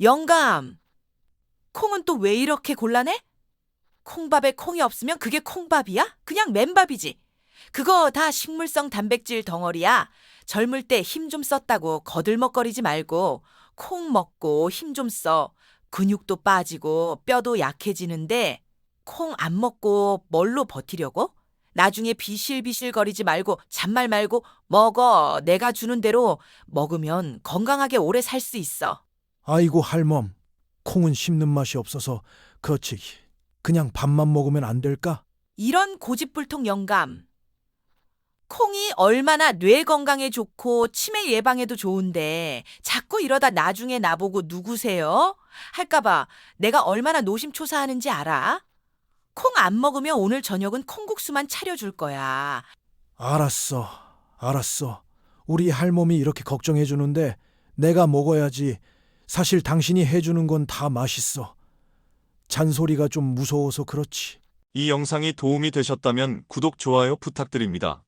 영감, 콩은 또 왜 이렇게 곤란해? 콩밥에 콩이 없으면 그게 콩밥이야? 그냥 맨밥이지. 그거 다 식물성 단백질 덩어리야. 젊을 때 힘 좀 썼다고 거들먹거리지 말고 콩 먹고 힘 좀 써. 근육도 빠지고 뼈도 약해지는데 콩 안 먹고 뭘로 버티려고? 나중에 비실비실거리지 말고 잔말 말고 먹어. 내가 주는 대로 먹으면 건강하게 오래 살 수 있어. 아이고 할멈, 콩은 씹는 맛이 없어서 그렇지. 그냥 밥만 먹으면 안 될까? 이런 고집불통 영감. 콩이 얼마나 뇌 건강에 좋고 치매 예방에도 좋은데 자꾸 이러다 나중에 나보고 누구세요? 할까봐 내가 얼마나 노심초사하는지 알아? 콩 안 먹으면 오늘 저녁은 콩국수만 차려줄 거야. 알았어, 알았어. 우리 할멈이 이렇게 걱정해 주는데 내가 먹어야지. 사실 당신이 해주는 건 다 맛있어. 잔소리가 좀 무서워서 그렇지. 이 영상이 도움이 되셨다면 구독, 좋아요 부탁드립니다.